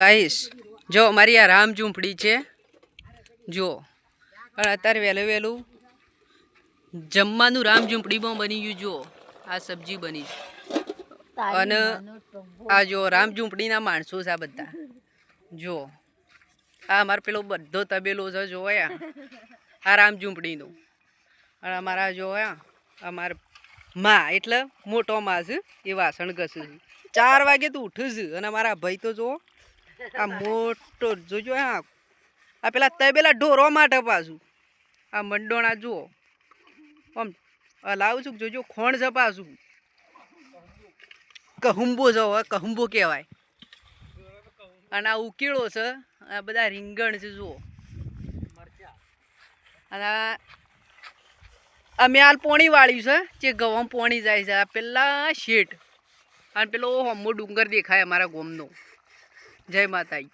ગાઈશ જો અમારી આ રામ ઝૂંપડી છે જો. પણ અત્યારે વહેલું વહેલું જમવાનું રામ ઝૂંપડીમાં બની ગયું જો. આ સબ્જી બની અને આ જો રામ ઝૂંપડીના માણસો છે આ બધા. જો. આ અમારો પેલો બધો તબેલો છે જોયા આ રામ ઝૂંપડીનો અને અમારા જોયા અમારમાં એટલે મોટો માં છે એ વાસણ ઘસે છે. ચાર વાગે તો ઉઠું છું. અને અમારા ભાઈ તો જો આ મોટો જોજો હા આ પેલા તબેલા ઢોરો માટે પાછું. આ મંડોણા જુઓ. આમ લાવું છું જોજો ખોણ જપાશું કહુંબો જવો કહુંબો કહેવાય. અને આ ઉકેળો છે, આ બધા રીંગણ છે, જુઓ. અને અમે હાલ પોણી વાળ્યું છે, જે ગવામ પોણી જાય છે. આ પેલા શેઠ. અને પેલો હમો ડુંગર દેખાય અમારા ગોમનો. જય માતાજી.